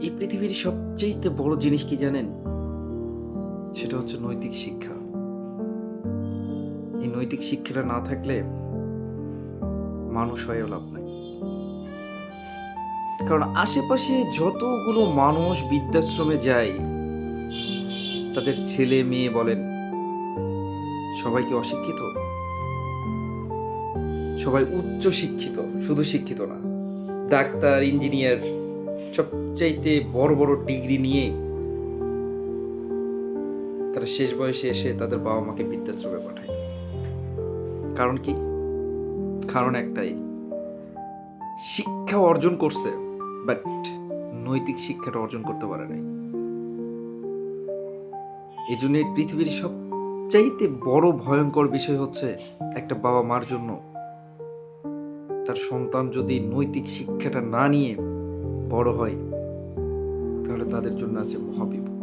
এই পৃথিবীর সবচেয়ে বড় জিনিস কি জানেন? সেটা হচ্ছে নৈতিক শিক্ষা। এই নৈতিক শিক্ষাটা না থাকলে মানুষ হয়েও লাভ নাই। কারণ আশেপাশে যতগুলো মানুষ বৃদ্ধাশ্রমে যায়, তাদের ছেলে মেয়ে বলেন, সবাই কি অশিক্ষিত? সবাই উচ্চ শিক্ষিত শুধু শিক্ষিত না। ডাক্তার, ইঞ্জিনিয়ার সবচাইতে বড় বড় ডিগ্রি নিয়ে তারা শেষ বয়সে এসে তাদের বাবা মাকে বৃদ্ধাশ্রমে পাঠায়। কারণ কি? কারণ একটাই, শিক্ষা অর্জন করছে বাট নৈতিক শিক্ষাটা অর্জন করতে পারে নাই। এই জন্য পৃথিবীর সবচাইতে বড় ভয়ঙ্কর বিষয় হচ্ছে একটা বাবা মার জন্য তার সন্তান যদি নৈতিক শিক্ষাটা না নিয়ে বড় হয় তাহলে তাদের জন্য আছে মহাবিপদ।